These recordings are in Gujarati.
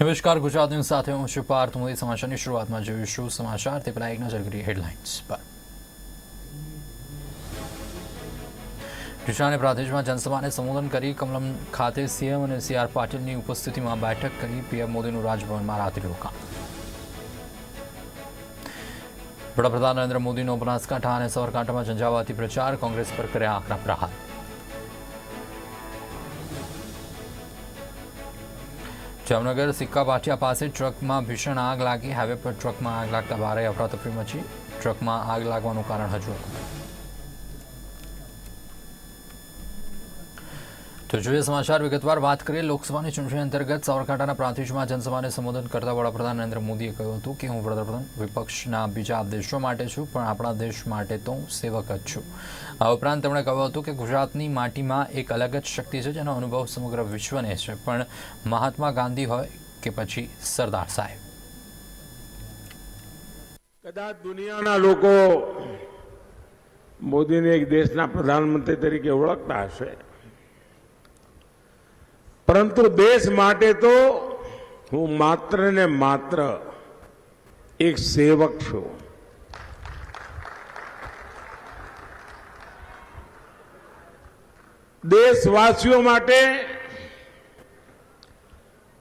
નમસ્કાર, ગુજરાત ન્યૂઝ સાથે હું છું પાર્થ. મોદી સમાચારની શરૂઆતમાં જોઈશું સમાચાર, તે પહેલા એક નજર કરીએ હેડલાઇન્સ પર. ડીસાને પ્રાદેશમાં જનસભાને સંબોધન કરી કમલમ ખાતે સીએમ અને સી આર પાટીલની ઉપસ્થિતિમાં બેઠક કરી પીએમ મોદીનું રાજભવનમાં રાત્રિ રોકાણ. વડાપ્રધાન નરેન્દ્ર મોદીનો બનાસકાંઠા અને સાબરકાંઠામાં ઝંઝાવાતી પ્રચાર કોંગ્રેસ પર કર્યા આકરા પ્રહાર. જામનગર સિક્કા પાટિયા પાસે ટ્રકમાં ભીષણ આગ લાગી હાઈવે પર ટ્રકમાં આગ લાગતા ભારે અફરાતફરી મચી ટ્રકમાં આગ લાગવાનું કારણ હજુ અકબંધ. તો જોઈએ સમાચાર. વિગતવાર વાત કરીએ. લોકસભાની ચૂંટણી અંતર્ગત સાબરકાંઠાના પ્રાંતિજમાં જનસભાને સંબોધન કરતા વડાપ્રધાન નરેન્દ્ર મોદીએ કહ્યું હતું કે હું વડાપ્રધાન વિપક્ષના બીજા દેશો માટે છું, પણ આપણા દેશ માટે તો હું સેવક જ છું. આ ઉપરાંત તેમણે કહ્યું હતું કે ગુજરાતની માટીમાં એક અલગ જ શક્તિ છે, જેનો અનુભવ સમગ્ર વિશ્વને છે. પણ મહાત્મા ગાંધી હોય કે પછી સરદાર સાહેબ? કદાચ દુનિયાના લોકો મોદીને એક દેશના પ્રધાનમંત્રી તરીકે ઓળખતા હશે. પરંતુ દેશ માટે તો હું માત્ર ને માત્ર એક સેવક છું. દેશવાસીઓ માટે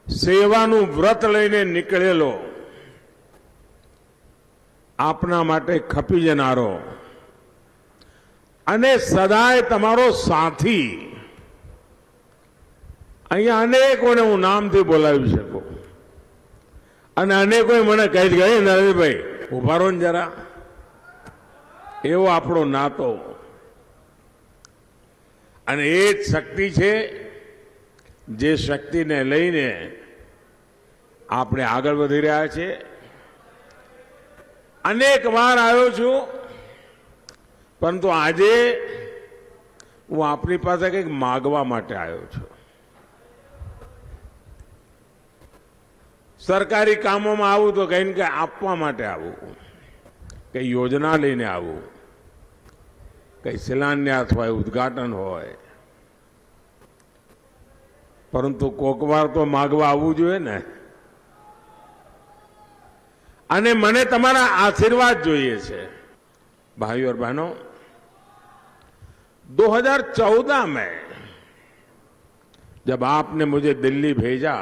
સેવાનું વ્રત લઈને નીકળેલો આપના માટે ખપી જનારો. અને સદાય તમારો સાથી અહીંયા અનેકોને હું નામથી બોલાવી શકું. અને અનેકોએ મને કહી ગઈ નરેશભાઈ ઊભા રહો ને જરા. એવો આપણો નાતો. અને એ જ શક્તિ છે, જે શક્તિને લઈને આપણે આગળ વધી રહ્યા છે. અનેક વાર આવ્યો છું, પરંતુ આજે હું આપની પાસે કંઈક માગવા માટે આવ્યો છું. સરકારી કામોમાં આવું તો કંઈ ને કંઈ આપવા માટે આવું કઈ યોજના લઈને આવું કઈ શિલાન્યાસ હોય ઉદઘાટન હોય પરંતુ કોક વાર તો માગવા આવવું જોઈએ ને અને મને તમારા आशीर्वाद જોઈએ છે भाइयों और बहनों 2014 में जब आपने मुझे दिल्ली भेजा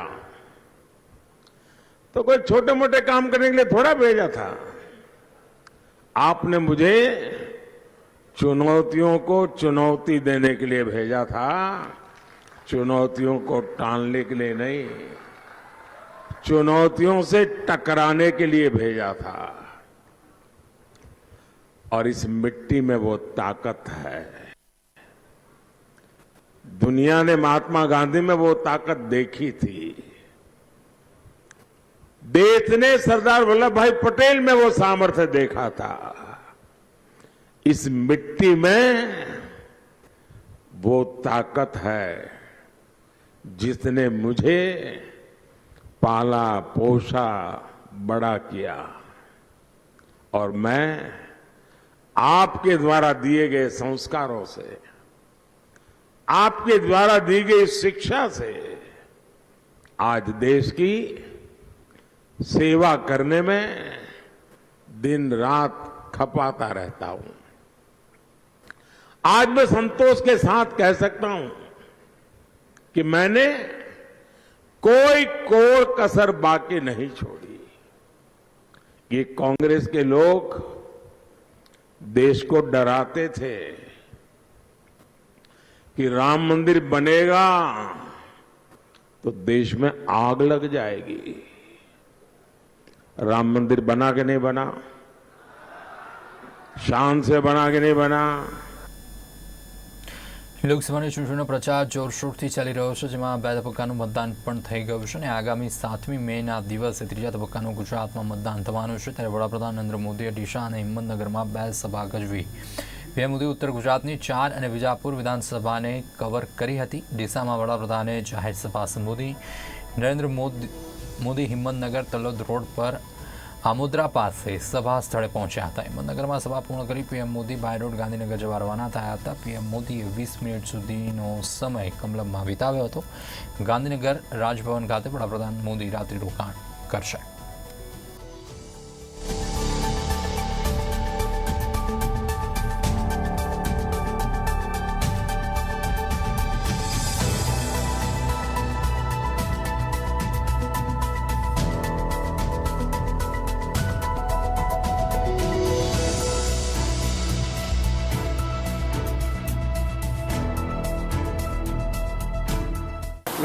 तो कोई छोटे मोटे काम करने के लिए थोड़ा भेजा था। आपने मुझे चुनौतियों को चुनौती देने के लिए भेजा था। चुनौतियों को टालने के लिए नहीं, चुनौतियों से टकराने के लिए भेजा था। और इस मिट्टी में वो ताकत है। दुनिया ने महात्मा गांधी में वो ताकत देखी थी। देश ने सरदार वल्लभ भाई पटेल में वो सामर्थ्य देखा था। इस मिट्टी में वो ताकत है जिसने मुझे पाला, पोषा, बड़ा किया। और मैं आपके द्वारा दिए गए संस्कारों से, आपके द्वारा दी गई शिक्षा से आज देश की सेवा करने में दिन रात खपाता रहता हूँ। आज मैं संतोष के साथ कह सकता हूँ कि मैंने कोई कोर कसर बाकी नहीं छोड़ी। ये कांग्रेस के लोग देश को डराते थे कि राम मंदिर बनेगा तो देश में आग लग जाएगी। राम मंदिर बना के नहीं बना शान से बना के नहीं बना લોકસભાની ચૂંટણીનો પ્રચાર જોરશોરથી ચાલી રહ્યો છે જેમાં બે તબક્કાનું મતદાન પણ થઈ ગયું છે અને આગામી સાતમી મેના દિવસે ત્રીજા તબક્કાનું ગુજરાતમાં મતદાન થવાનું છે ત્યારે વડાપ્રધાન નરેન્દ્ર મોદીએ ડીસા અને હિંમતનગરમાં બે સભા ગજવી પીએમ મોદી ઉત્તર ગુજરાતની ચાર અને વિજાપુર વિધાનસભાને કવર કરી હતી ડીસામાં વડાપ્રધાને જાહેર સભા સંબોધી નરેન્દ્ર મોદી મોદી હિંમતનગર તલોદ રોડ પર આમોદરા પાસે સભા સ્થળે પહોંચ્યા હતા. હિંમતનગરમાં સભા પૂર્ણ કરી PM Modi by road Gandhinagar જવા રવાના થયા હતા. પીએમ મોદીએ વીસ મિનિટ સુધીનો સમય કમલમમાં વિતાવ્યો હતો. ગાંધીનગર રાજભવન ખાતે વડાપ્રધાન મોદી રાત્રિ રોકાણ કરશે.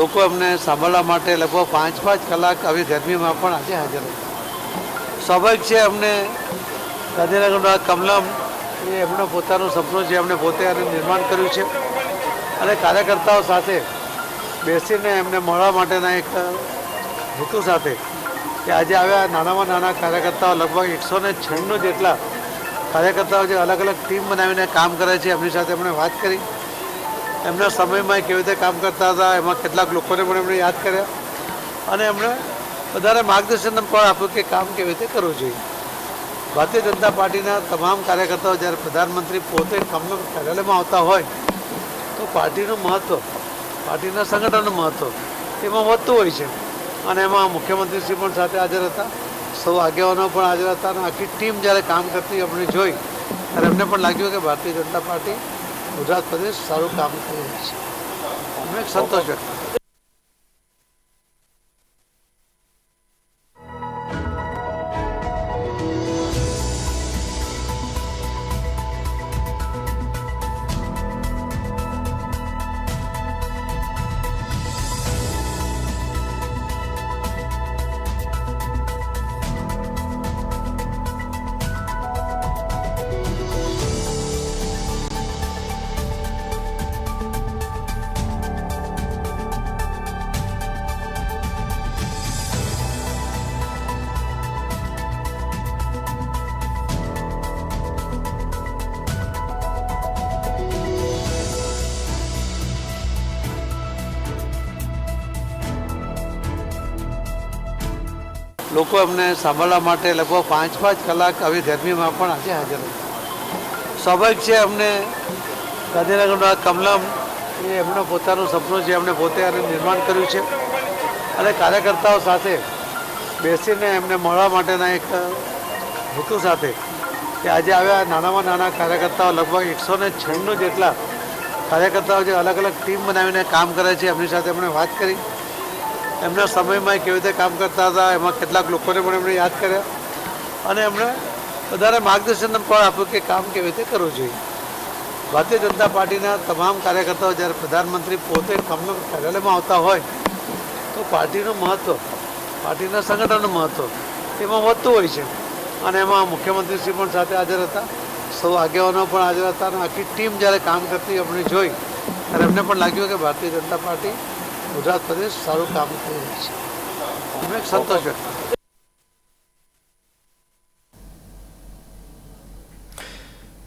લોકો અમને સાંભળવા માટે લગભગ પાંચ પાંચ કલાક આવી ગરમીમાં પણ આજે હાજર સ્વાભાવિક છે અમને ગાંધીનગરના કમલમ એ એમનો પોતાનો સપનું છે, એમણે પોતે આનું નિર્માણ કર્યું છે. અને કાર્યકર્તાઓ સાથે બેસીને એમને મળવા માટેના એક હેતુ સાથે કે આજે આવ્યા નાનામાં નાના કાર્યકર્તાઓ, લગભગ એકસો ને છન્નું જેટલા કાર્યકર્તાઓ જે અલગ અલગ ટીમ બનાવીને કામ કરે છે, એમની સાથે એમણે વાત કરી. એમના સમયમાં કેવી રીતે કામ કરતા હતા, એમાં કેટલાક લોકોને પણ એમણે યાદ કર્યા. અને એમણે વધારે માર્ગદર્શન પણ આપ્યું કે કામ કેવી રીતે કરવું જોઈએ. ભારતીય જનતા પાર્ટીના તમામ કાર્યકર્તાઓ જ્યારે પ્રધાનમંત્રી પોતે કમલમ કાર્યાલયમાં આવતા હોય, તો પાર્ટીનું મહત્ત્વ પાર્ટીના સંગઠનનું મહત્ત્વ એમાં વધતું હોય છે. અને એમાં મુખ્યમંત્રીશ્રી પણ સાથે હાજર હતા, સૌ આગેવાનો પણ હાજર હતા અને આખી ટીમ જ્યારે કામ કરતી અમને જોઈ. ત્યારે એમને પણ લાગ્યું કે ભારતીય જનતા પાર્ટી ગુજરાત પ્રદેશ સારું કામ કરી રહ્યું છે. અમે સંતોષ વ્યક્ત લોકો એમને સાંભળવા માટે લગભગ પાંચ પાંચ કલાક આવી ગરમીમાં પણ આજે હાજર સ્વાભાવિક છે. અમને ગાંધીનગરના કમલમ એ એમનો પોતાનું સપનું છે, એમણે પોતે આને નિર્માણ કર્યું છે. અને કાર્યકર્તાઓ સાથે બેસીને એમને મળવા માટેના એક હેતુ સાથે કે આજે આવ્યા નાનામાં નાના કાર્યકર્તાઓ, લગભગ એકસો ને છન્નું જેટલા કાર્યકર્તાઓ જે અલગ અલગ ટીમ બનાવીને કામ કરે છે, એમની સાથે એમણે વાત કરી. એમના સમયમાં કેવી રીતે કામ કરતા હતા, એમાં કેટલાક લોકોને પણ એમણે યાદ કર્યા. અને એમણે વધારે માર્ગદર્શન પણ આપ્યું કે કામ કેવી રીતે કરવું જોઈએ. ભારતીય જનતા પાર્ટીના તમામ કાર્યકર્તાઓ જ્યારે પ્રધાનમંત્રી પોતે કમલમ કાર્યાલયમાં આવતા હોય, તો પાર્ટીનું મહત્ત્વ પાર્ટીના સંગઠનનું મહત્ત્વ એમાં વધતું હોય છે. અને એમાં મુખ્યમંત્રીશ્રી પણ સાથે હાજર હતા, સૌ આગેવાનો પણ હાજર હતા અને આખી ટીમ જ્યારે કામ કરતી અમને જોઈ, ત્યારે એમને પણ લાગ્યું કે ભારતીય જનતા પાર્ટી ગુજરાત પ્રદેશ સારું કામ કરી રહ્યું છે. સંતોષ વ્યક્ત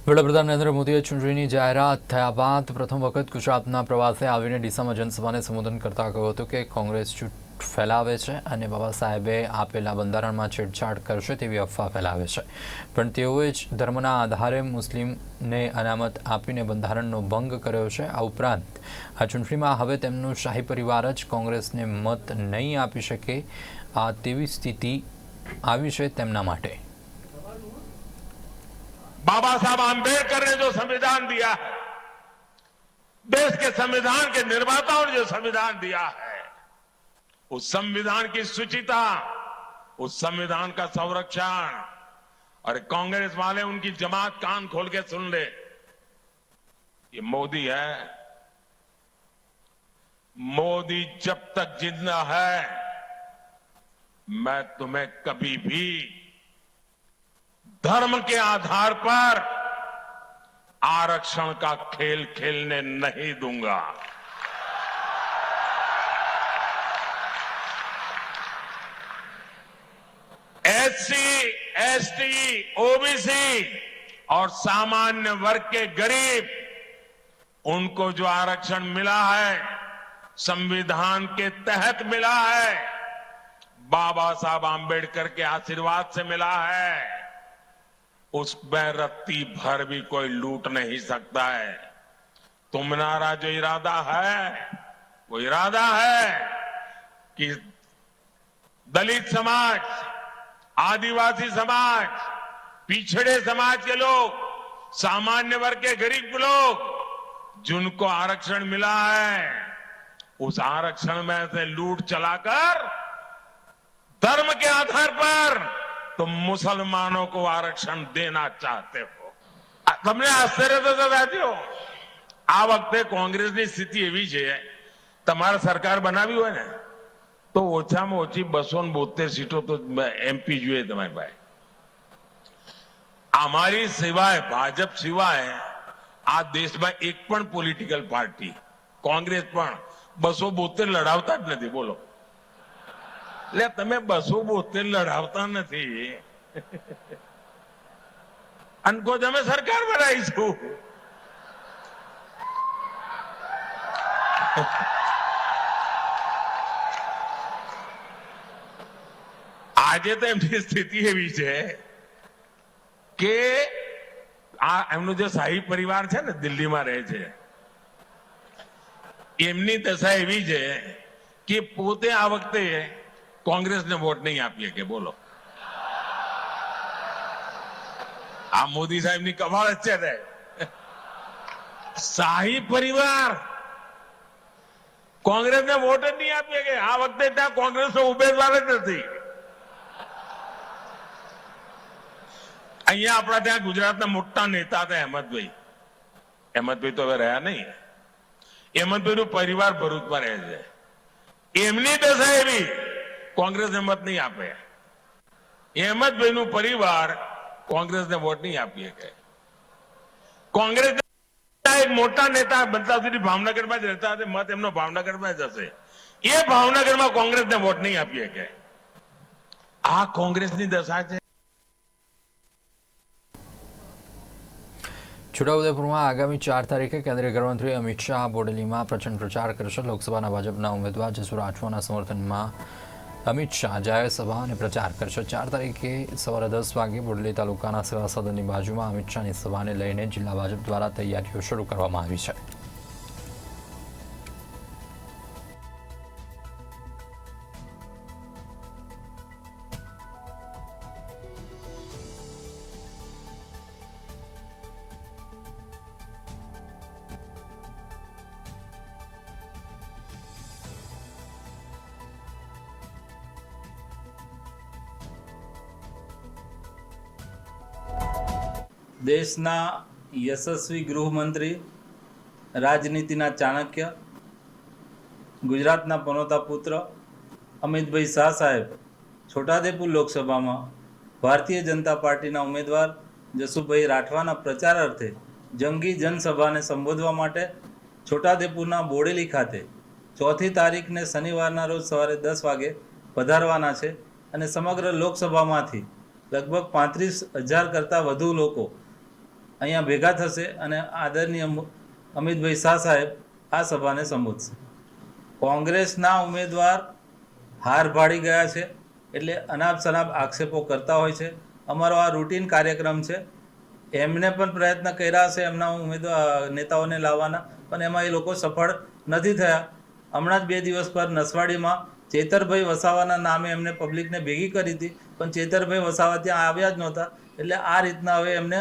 વડાપ્રધાન નરેન્દ્ર મોદીએ ચૂંટણીની જાહેરાત થયા બાદ પ્રથમ વખત ગુજરાતના પ્રવાસે આવીને ડીસામાં જનસભાને સંબોધન કરતા કહ્યું હતું કે કોંગ્રેસ જૂઠ ફેલાવે છે અને બાબા સાહેબે આપેલા બંધારણમાં છેડછાડ કરશે તેવી અફવા ફેલાવે છે પણ તેઓએ જ ધર્મના આધારે મુસ્લિમને અનામત આપીને બંધારણનો ભંગ કર્યો છે આ ઉપરાંત આ ચૂંટણીમાં હવે તેમનું શાહી પરિવાર જ કોંગ્રેસને મત નહીં આપી શકે આ તેવી સ્થિતિ આવી છે તેમના માટે बाबा साहब आम्बेडकर ने जो संविधान दिया है देश के संविधान के निर्माताओं ने जो संविधान दिया है उस संविधान की सुचिता, उस संविधान का संरक्षण। और कांग्रेस वाले उनकी जमात कान खोल के सुन ले। ये मोदी है। मोदी जब तक ज़िंदा है, मैं तुम्हें कभी भी धर्म के आधार पर आरक्षण का खेल खेलने नहीं दूँगा। एससी, एसटी, ओबीसी और सामान्य वर्ग के गरीब उनको जो आरक्षण मिला है संविधान के तहत मिला है बाबा साहब आंबेडकर के आशीर्वाद से मिला है उसमें रत्ती भर भी कोई लूट नहीं सकता है। तुम्हारा जो इरादा है वो इरादा है कि दलित समाज आदिवासी समाज पिछड़े समाज के लोग सामान्य वर्ग के गरीब लोग जिनको आरक्षण मिला है उस आरक्षण में से लूट चलाकर धर्म के आधार पर तुम मुसलमानों को आरक्षण देना चाहते हो આ તમને આશ્ચર્ય થતો સાથીઓ આ વખતે કોંગ્રેસની સ્થિતિ એવી છે તમારે સરકાર બનાવી હોય ને તો ઓછામાં ઓછી બસો બોતેર સીટો તો એમપી જોઈએ તમારી પાસે. અમારી સિવાય, ભાજપ સિવાય, આ દેશમાં એક પણ પોલિટિકલ પાર્ટી કોંગ્રેસ પણ બસો બોતેર લડાવતા જ નથી, બોલો. એટલે તમે બસો બોતેર લડાવતા નથી. અને કોઈ તમે સરકાર બનાવીશું. આજે તો એમની સ્થિતિ એવી છે કે આ એમનો જે શાહી પરિવાર છે ને દિલ્હીમાં રહે છે, એમની દશા એવી છે કે પોતે આ વખતે કોંગ્રેસને વોટ નહીં આપીએ કે બોલો. આ મોદી સાહેબની કમાલ જ છે ને. શાહી પરિવાર કોંગ્રેસને વોટ જ નહીં આપીએ કે આ વખતે ત્યાં કોંગ્રેસનો ઉમેદવાર જ નથી. અહીંયા આપણા ત્યાં ગુજરાતના મોટા નેતા હતા અહેમદભાઈ. અહેમદભાઈ તો હવે રહ્યા નહીં. અહેમદભાઈ નું પરિવાર ભરૂચમાં રહે છે. એમની દશા એવી કોંગ્રેસને મત નહીં આપે. અહેમદભાઈ નું પરિવાર કોંગ્રેસને વોટ નહીં આપી શકે. કોંગ્રેસ એક મોટા નેતા બનતા સુધી ભાવનગરમાં જ રહેતા હતા મત એમનો ભાવનગરમાં જ હશે. એ ભાવનગરમાં કોંગ્રેસને વોટ નહીં આપી શકે. આ કોંગ્રેસની દશા છે. છોટાઉદેપુરમાં આગામી ચાર તારીખે કેન્દ્રીય ગૃહમંત્રી અમિત શાહ બોડેલીમાં પ્રચંડ પ્રચાર કરશે. લોકસભાના ભાજપના ઉમેદવાર જસુ રાઠવાના સમર્થનમાં અમિત શાહ જાહેર સભા અને પ્રચાર કરશે. ચાર તારીખે સવારે દસ વાગે બોડેલી તાલુકાના સેવા સદનની બાજુમાં અમિત શાહની સભાને લઈને જિલ્લા ભાજપ દ્વારા તૈયારીઓ શરૂ કરવામાં આવી છે. દેશના યશસ્વી ગૃહમંત્રી, રાજનીતિના ચાણક્ય, ગુજરાતના પનોતા પુત્ર, અમિતભાઈ શાહ સાહેબ છોટાદેપુર લોકસભામાં ભારતીય જનતા પાર્ટીના ઉમેદવાર જસુભાઈ રાઠવાના પ્રચાર અર્થે જંગી જનસભાને સંબોધવા માટે છોટાદેપુરના બોડેલી ખાતે ચોથી તારીખને શનિવારના રોજ સવારે દસ વાગે પધારવાના છે અને સમગ્ર લોકસભામાંથી લગભગ પાંત્રીસ હજાર કરતાં વધુ લોકો અહીંયા ભેગા થશે અને આદરણીય અમિતભાઈ શાહ સાહેબ આ સભાને સંબોધશે. કોંગ્રેસના ઉમેદવાર હાર ભાડી ગયા છે એટલે અનાપ શનાપ આક્ષેપો કરતા હોય છે. અમારો આ રૂટીન કાર્યક્રમ છે. એમને પણ પ્રયત્ન કર્યા હશે એમના ઉમેદવાર નેતાઓને લાવવાના, પણ એમાં એ લોકો સફળ નથી થયા. હમણાં જ બે દિવસ પર નસવાડીમાં ચેતરભાઈ વસાવાના નામે એમને પબ્લિકને ભેગી કરી હતી, પણ ચેતરભાઈ વસાવા ત્યાં આવ્યા જ નહોતા. એટલે આ રીતના હવે એમને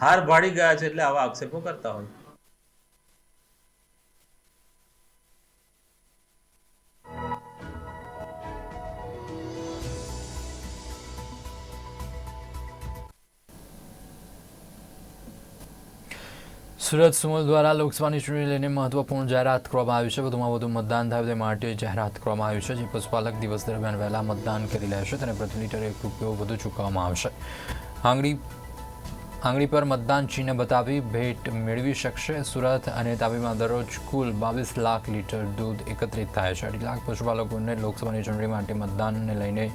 હાર ભાડી ગયા છે એટલે આવા આક્ષેપો કરતા હોય. સુરત સુમલ દ્વારા લોકસભાની ચૂંટણી લઈને મહત્વપૂર્ણ જાહેરાત કરવામાં આવી છે. વધુમાં વધુ મતદાન થાય તે માટે જાહેરાત કરવામાં આવી છે, જે પશુપાલક દિવસ દરમિયાન વહેલા મતદાન કરી લેશે તેને પ્રતિ લીટર એક રૂપિયો વધુ ચૂકવવામાં આવશે. આંગળી આંગળી પર મતદાન ચિહ્ન બતાવી ભેટ મેળવી શકશે. સુરત અને તાપીમાં દરરોજ કુલ બાવીસ લાખ લીટર દૂધ એકત્રિત થાય છે. અઢી લાખ પશુપાલકોને લોકસભાની ચૂંટણી માટે મતદાનને લઈને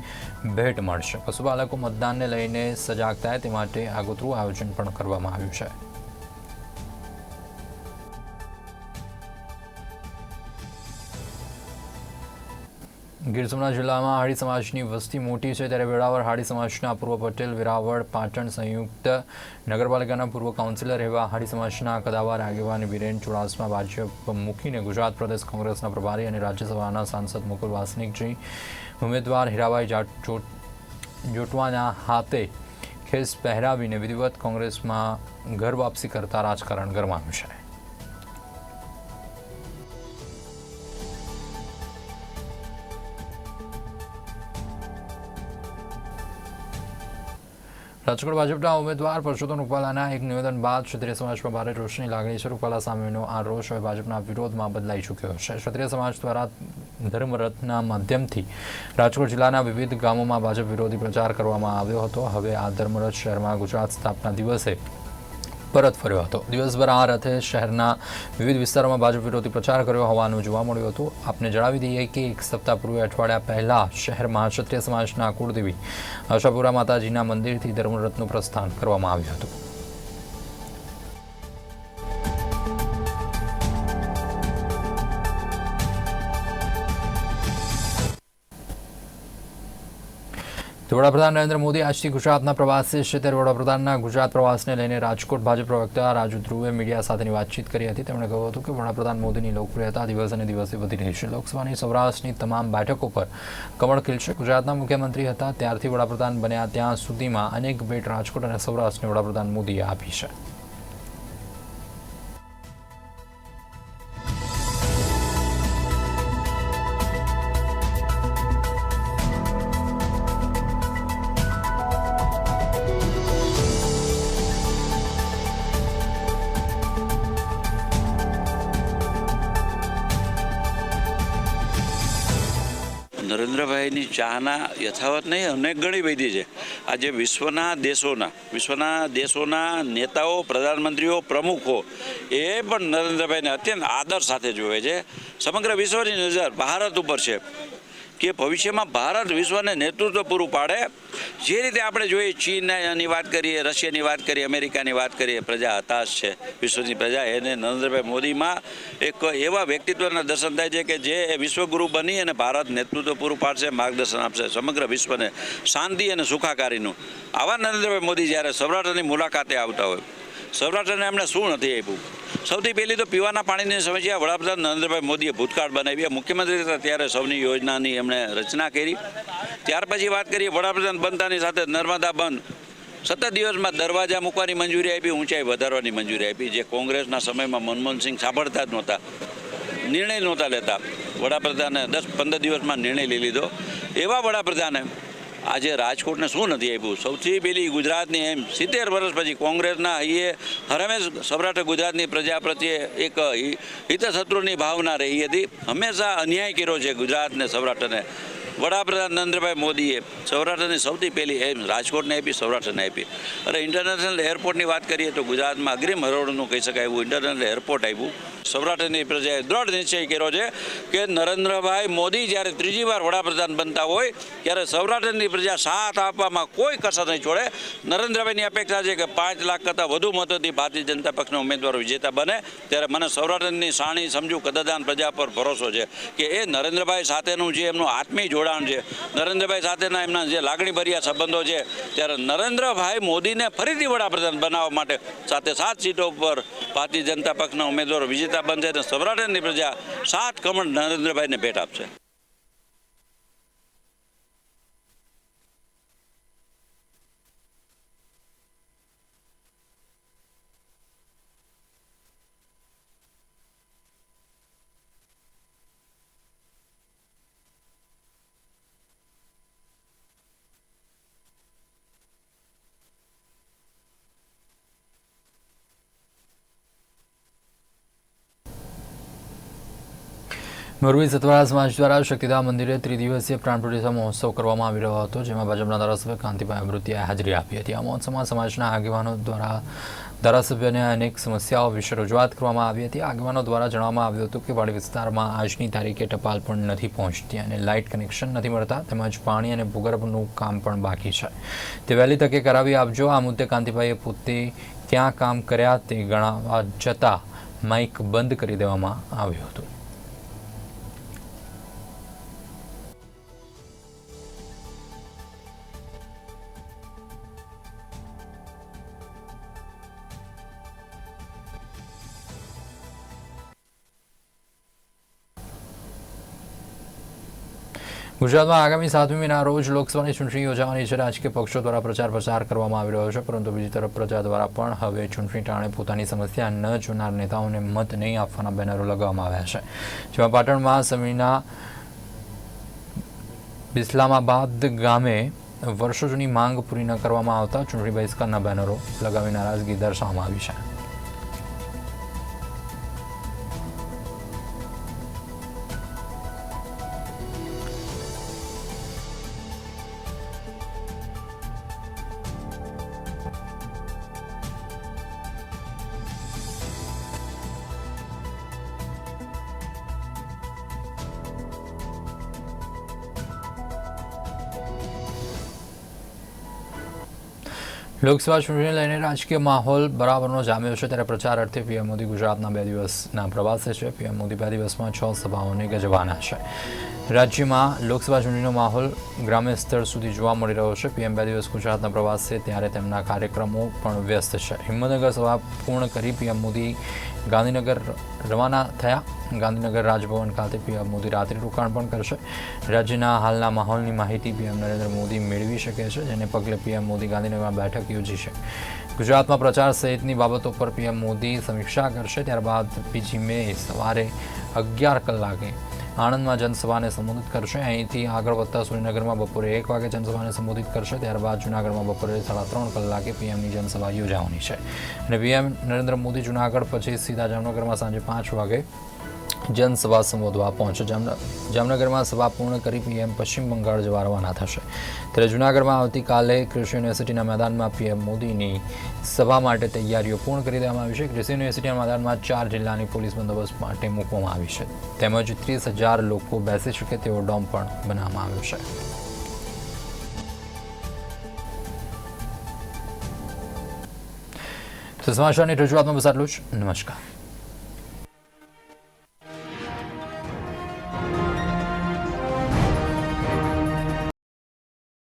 ભેટ મળશે. પશુપાલકો મતદાનને લઈને સજાગ થાય તે માટે આગોતરું આયોજન પણ કરવામાં આવ્યું છે. ગીર સોમનાથ જિલ્લામાં હાડી સમાજની વસ્તી મોટી છે ત્યારે વેળાવર હાડી સમાજના પૂર્વ પટેલ, વેરાવળ, પાટણ સંયુક્ત નગરપાલિકાના પૂર્વ કાઉન્સિલર એવા હાડી સમાજના કદાવાર, આગેવાન, વિરેન, ચુડાસમા, ભાજપ મૂકીને ગુજરાત પ્રદેશ કોંગ્રેસના પ્રભારી અને રાજ્યસભાના સાંસદ મુકુલ વાસનિકજી, ઉમેદવાર જોટ- જોટવાના હાથે ખેસ પહેરાવીને વિધિવત કોંગ્રેસમાં ઘર વાપસી કરતા રાજકારણ ગરમાયું છે. રાજકોટ ભાજપના ઉમેદવાર પરસોત્તમ રૂપાલાના એક નિવેદન બાદ ક્ષત્રિય સમાજમાં ભારે રોષની લાગણી છે. રૂપાલા સામેનો આ રોષ હવે ભાજપના વિરોધમાં બદલાઈ ચૂક્યો છે. ક્ષત્રિય સમાજ દ્વારા ધર્મરથના માધ્યમથી રાજકોટ જિલ્લાના વિવિધ ગામોમાં ભાજપ વિરોધી પ્રચાર કરવામાં આવ્યો હતો. હવે આ ધર્મરથ શહેરમાં ગુજરાત સ્થાપના દિવસે પરત ફર્યો હતો. દિવસભર આ રથે શહેરના વિવિધ વિસ્તારોમાં ભાજપ વિરોધી પ્રચાર કર્યો હોવાનું જોવા મળ્યું હતું. આપને જણાવી દઈએ કે એક સપ્તાહ પૂર્વે અઠવાડિયા પહેલાં શહેરમાં ક્ષત્રિય સમાજના કુળદેવી આશાપુરા માતાજીના મંદિરથી ધર્મરથનું પ્રસ્થાન કરવામાં આવ્યું હતું. તો વડાપ્રધાન નરેન્દ્ર મોદી આજથી ગુજરાતના પ્રવાસે છે. ત્યારે વડાપ્રધાનના ગુજરાત પ્રવાસને લઈને રાજકોટ ભાજપ પ્રવક્તા રાજુ ધ્રુવે મીડિયા સાથેની વાતચીત કરી હતી. તેમણે કહ્યું હતું કે વડાપ્રધાન મોદીની લોકપ્રિયતા દિવસે ને દિવસે વધી રહી છે. લોકસભાની સૌરાષ્ટ્રની તમામ બેઠકો પર કમળ ખીલશે. ગુજરાતના મુખ્યમંત્રી હતા. ત્યારથી વડાપ્રધાન બન્યા ત્યાં સુધીમાં અનેક ભેટ રાજકોટ અને સૌરાષ્ટ્રને વડાપ્રધાન મોદીએ આપી છે. નરેન્દ્રભાઈની ચાહના યથાવત નહીં, અનેક ગણી વધી છે. આજે વિશ્વના દેશોના વિશ્વના દેશોના નેતાઓ, પ્રધાનમંત્રીઓ, પ્રમુખો એ પણ નરેન્દ્રભાઈને અત્યંત આદર સાથે જોવે છે. સમગ્ર વિશ્વની નજર ભારત ઉપર છે. કે ભવિષ્યમાં ભારત વિશ્વને નેતૃત્વ પૂરું પાડે. જે રીતે આપણે જોઈએ, ચીનની વાત કરીએ, રશિયાની વાત કરીએ, અમેરિકાની વાત કરીએ, પ્રજા હતાશ છે. વિશ્વની પ્રજા એને નરેન્દ્રભાઈ મોદીમાં એક એવા વ્યક્તિત્વના દર્શન થાય છે કે જે વિશ્વગુરુ બની અને ભારત નેતૃત્વ પૂરું પાડશે, માર્ગદર્શન આપશે, સમગ્ર વિશ્વને શાંતિ અને સુખાકારીનું. આવા નરેન્દ્રભાઈ મોદી જ્યારે સૌરાષ્ટ્રની મુલાકાતે આવતા હોય સૌરાષ્ટ્રને એમણે શું નથી આપ્યું? સૌથી પહેલી તો પીવાના પાણીની સમસ્યા વડાપ્રધાન નરેન્દ્રભાઈ મોદીએ ભૂતકાળ બનાવી. મુખ્યમંત્રી હતા ત્યારે સૌની યોજનાની એમણે રચના કરી. ત્યાર પછી વાત કરીએ વડાપ્રધાન બનતાની સાથે નર્મદા બંધ. સત્તર દિવસમાં દરવાજા મૂકવાની મંજૂરી આપી, ઊંચાઈ વધારવાની મંજૂરી આપી, જે કોંગ્રેસના સમયમાં મનમોહનસિંહ સાંભળતા જ નહોતા. નિર્ણય નહોતા લેતા. વડાપ્રધાને દસ પંદર દિવસમાં નિર્ણય લઈ લીધો. એવા વડાપ્રધાને આજે રાજકોટને શું નથી આપ્યું? સૌથી પહેલી ગુજરાતની એમ સિત્તેર વર્ષ પછી કોંગ્રેસના હૈયે હરમેશ સૌરાષ્ટ્ર ગુજરાતની પ્રજા પ્રત્યે એક હિતશત્રુની ભાવના રહી હતી. હંમેશા અન્યાય કર્યો છે ગુજરાતને સૌરાષ્ટ્રને વડાપ્રધાન નરેન્દ્રભાઈ મોદીએ સૌરાષ્ટ્રની સૌથી પહેલી એમ રાજકોટને આપી, સૌરાષ્ટ્રને આપી. અને ઇન્ટરનેશનલ એરપોર્ટની વાત કરીએ તો ગુજરાતમાં અગ્રીમ હરોળનું કહી શકાય એવું ઇન્ટરનેશનલ એરપોર્ટ આવ્યું સૌરાષ્ટ્રની પ્રજાએ દ્રઢ નિશ્ચય કર્યો છે કે નરેન્દ્રભાઈ મોદી જ્યારે ત્રીજી વાર વડાપ્રધાન બનતા હોય, ત્યારે સૌરાષ્ટ્રની પ્રજા સાથ આપવામાં કોઈ કસર નહીં છોડે. નરેન્દ્રભાઈની અપેક્ષા છે કે પાંચ લાખ કરતાં વધુ મતોથી ભારતીય જનતા પક્ષના ઉમેદવારો વિજેતા બને, ત્યારે મને સૌરાષ્ટ્રની સાણી સમજુ કદરદાન પ્રજા પર ભરોસો છે કે એ નરેન્દ્રભાઈ સાથેનું જે એમનું આત્મીય જોડાણ છે. નરેન્દ્રભાઈ સાથેના એમના જે લાગણીભર્યા સંબંધો છે, ત્યારે નરેન્દ્રભાઈ મોદીને ફરીથી વડાપ્રધાન બનાવવા માટે સાથે સાત સીટો ઉપર ભારતીય જનતા પક્ષના ઉમેદવારો વિજેતા બનશે અને સૌરાષ્ટ્રની પ્રજા સાત કમળ નરેન્દ્રભાઈને ભેટ આપશે. મોરબી સતવારા સમાજ દ્વારા શક્તિધામ મંદિરે ત્રિદિવસીય પ્રાણ મહોત્સવ કરવામાં આવી રહ્યો હતો, જેમાં ભાજપના ધારાસભ્ય કાંતિભાઈ અમૃતિયાએ હાજરી આપી હતી. આ મહોત્સવમાં સમાજના આગેવાનો દ્વારા ધારાસભ્યને અનેક સમસ્યાઓ વિશે રજૂઆત કરવામાં આવી હતી. આગેવાનો દ્વારા જણાવવામાં આવ્યું હતું કે વાડી વિસ્તારમાં આજની તારીખે ટપાલ પણ નથી પહોંચતી અને લાઇટ કનેક્શન નથી મળતા, તેમજ પાણી અને ભૂગર્ભનું કામ પણ બાકી છે. તે વહેલી તકે કરાવી આપજો. આ મુદ્દે કાંતિભાઈએ પોતે ક્યાં કામ કર્યા તે ગણાવવા જતાં માઇક બંધ કરી દેવામાં આવ્યું હતું. ગુજરાતમાં આગામી સાતમીના રોજ લોકસભાની ચૂંટણી યોજાવાની છે. રાજકીય પક્ષો દ્વારા પ્રચાર પ્રસાર કરવામાં આવી રહ્યો છે, પરંતુ બીજી તરફ પ્રજા દ્વારા પણ હવે ચૂંટણી ટાણે પોતાની સમસ્યા ન જોનાર નેતાઓને મત નહીં આપવાના બેનરો લગાવવામાં આવ્યા છે. જેમાં પાટણમાં સમીના બિસ્લામાબાદ ગામે વર્ષો જૂની માંગ પૂરી ન કરવામાં આવતા ચૂંટણી બહિષ્કારના બેનરો લગાવી નારાજગી દર્શાવવામાં આવી છે. લોકસભા ચૂંટણીને લઈને રાજકીય માહોલ બરાબરનો જામ્યો છે ત્યારે પ્રચાર અર્થે પીએમ મોદી ગુજરાતના બે દિવસના પ્રવાસે છે. પીએમ મોદી બે દિવસમાં છ સભાઓને ગજવાના છે. રાજ્યમાં લોકસભા ચૂંટણીનો માહોલ ગ્રામ્ય સ્તર સુધી જોવા મળી રહ્યો છે. પીએમ બે દિવસ ગુજરાતના પ્રવાસે ત્યારે તેમના કાર્યક્રમો પણ વ્યસ્ત છે. હિંમતનગર સભા પૂર્ણ કરી પીએમ મોદી ગાંધીનગર રવાના થયા. ગાંધીનગર રાજભવન ખાતે પીએમ મોદી રાત્રિ રોકાણ પણ કરશે. રાજ્યના હાલના માહોલની માહિતી પીએમ નરેન્દ્ર મોદી મેળવી શકે છે, જેને પગલે પીએમ મોદી ગાંધીનગરમાં બેઠક યોજી છે. ગુજરાતમાં પ્રચાર સહિતની બાબતો પર પીએમ મોદી સમીક્ષા કરશે. ત્યારબાદ બીજી મે સવારે અગિયાર કલાકે આણંદમાં જનસભાને સંબોધિત કરશે. અહીંથી આગળ વધતા સુરેન્દ્રનગરમાં બપોરે એક વાગે જનસભાને સંબોધિત કરશે. ત્યારબાદ જૂનાગઢમાં બપોરે સાડા ત્રણ કલાકે પીએમની જનસભા યોજાવાની છે. અને પીએમ નરેન્દ્ર મોદી જૂનાગઢ, પછી સીધા જામનગરમાં સાંજે પાંચ વાગે જનસભા સંબોધવા પહોંચશે જામનગર, જામનગરમાં સભા પૂર્ણ કરી પીએમ પશ્ચિમ બંગાળ જવા રવાના થશે. ત્યારે જૂનાગઢમાં આવતીકાલે કૃષિ યુનિવર્સિટીના મેદાનમાં પીએમ મોદીની સભા માટે તૈયારીઓ પૂર્ણ કરી દેવામાં આવી છે. કૃષિ યુનિવર્સિટીના મેદાનમાં ચાર જિલ્લાની પોલીસ બંદોબસ્ત માટે મૂકવામાં આવી છે. તેમજ ત્રીસ હજાર લોકો બેસી શકે તેવો ડોમ પણ બનાવવામાં આવ્યો છે. સમાચારની રજૂઆતમાં બસ આટલું જ. નમસ્કાર.